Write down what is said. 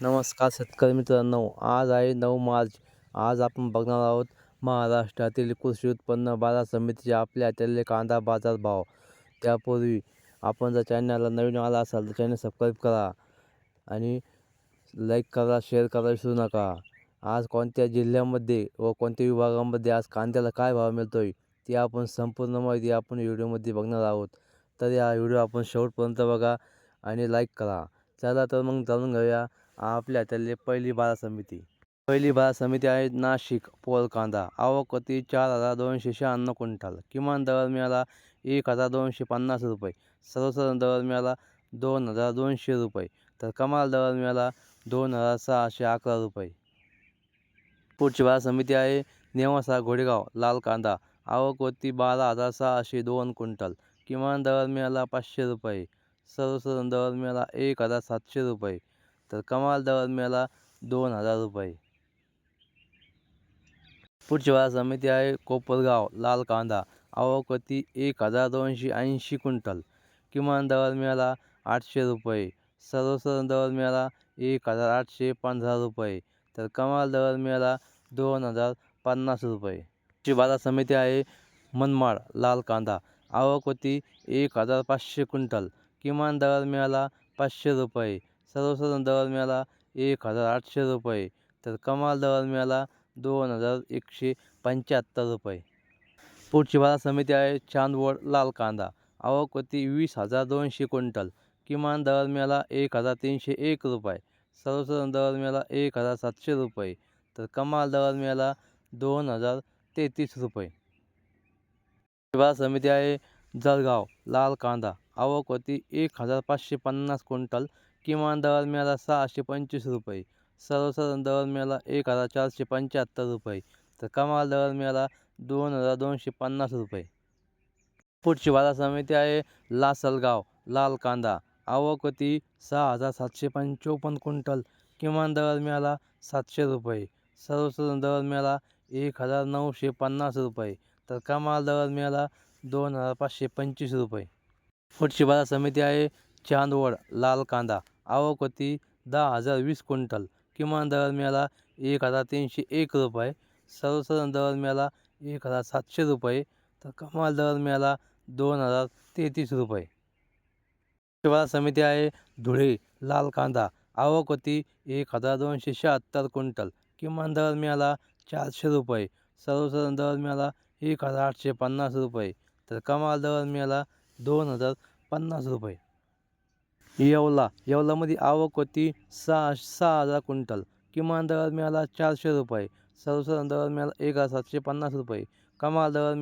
नमस्कार शेतकरी मित्रांनो आज आहे नऊ मार्च. आज आपण बघणार आहोत महाराष्ट्रातील कृषी उत्पन्न बाजार समितीचे आपल्या हातातले कांदा बाजार भाव. त्यापूर्वी आपण जर चॅनलला नवीन आला असाल तर चॅनल सबस्क्राईब करा आणि लाईक करा शेअर करा विसरू नका. आज कोणत्या जिल्ह्यामध्ये व कोणत्या विभागामध्ये आज कांद्याला काय भाव मिळतो आहे ती आपण संपूर्ण माहिती आपण व्हिडिओमध्ये बघणार आहोत. तर या व्हिडिओ आपण शेवटपर्यंत बघा आणि लाईक करा. चला तर मग जाणून घेऊया आपल्या हातातली पहिली बाजार समिती. पहिली बाजार समिती आहे नाशिक पोल कांदा आवक होती चार हजार दोनशे शहाण्णव क्विंटल. किमान दर मिळाला एक हजार दोनशे पन्नास रुपये. सर्वसाधारण दर मिळाला दोन हजार दोनशे रुपये. तर कमाल दर मिळाला दोन हजार सहाशे अकरा रुपये. पुढची बाजार समिती आहे नेवासा घोडेगाव लाल कांदा आवक होती बारा हजार सहाशे दोन क्विंटल. किमान दर मिळाला पाचशे रुपये. सर्वसाधारण दर मिळाला एक हजार सातशे रुपये. तर कमाल दर मिळाला दोन हजार रुपये. पुढची बाजार समिती आहे कोपरगाव लाल कांदा. आवक एक हजार दोनशे ऐंशी क्विंटल. किमान दर मिळाला आठशे रुपये. सर्वसाधारण दर मिळाला एक हजार आठशे पंधरा रुपये. तर कमाल दर मिळाला दोन हजार पन्नास रुपये. ची बाजार समिती आहे मनमाड लाल कांदा. आवक होती एक हजार पाचशे क्विंटल. किमान दर मिळाला पाचशे रुपये. सर्वसाधारण दर मिळाला एक हजार आठशे रुपये. तर कमाल दर मिळाला दोन हजार एकशे पंच्याहत्तर रुपये. पुढची बाजार समिती आहे चांदवड लाल कांदा. आवक होती वीस हजार दोनशे क्विंटल. किमान दर मिळाला एक हजार तीनशे एक रुपये. सर्वसाधारण दर मिळाला एक हजार सातशे रुपये. तर कमाल दर मिळाला दोन हजार तेहतीस रुपये. बाजार समिती आहे जळगाव लाल कांदा. आवक होती एक हजार पाचशे पन्नास क्विंटल किमान दर मिळाला सहाशे पंचवीस रुपये. सर्वसाधारण दर मेला एक हजार चारशे पंच्याहत्तर रुपये. तर कमाल दर मेला दोन हजार दोनशे पन्नास रुपये. पुढची बाजार समिती आहे लासलगाव लाल कांदा आवक होती सहा हजार सातशे पंचोपन्न क्विंटल. किमान दर मिळाला सातशे रुपये. सर्वसाधारण दर मिळाला एक हजार नऊशे पन्नास रुपये. तर कमाल दर मिळाला दोन हजार पाचशे पंचवीस रुपये. पुढची बाजार समिती आहे चांदवड लाल कांदा. आवक होती दहा हजार वीस क्विंटल. किमान दर मिळाला एक हजार तीनशे एक रुपये. सर्वसाधारण दर मिळाला एक हजार सातशे रुपये. तर कमाल दर मिळाला दोन हजार तेहतीस रुपये. बाजार समिती आहे धुळे लाल कांदा. आवक होती एक हजार दोनशे शहात्तर क्विंटल. किमान दर मिळाला चारशे रुपये. सर्वसाधारण दर मिळाला एक हजार आठशे पन्नास रुपये. तर कमाल दर मिळाला दोन हजार पन्नास रुपये. येवला येवलामध्ये आवक होती सहा सहा हजार क्विंटल. किमान दर मिळाला चारशे रुपये. सर्वसाधारण दर मिळाला एक हजार सातशे पन्नास रुपये. कमाल दर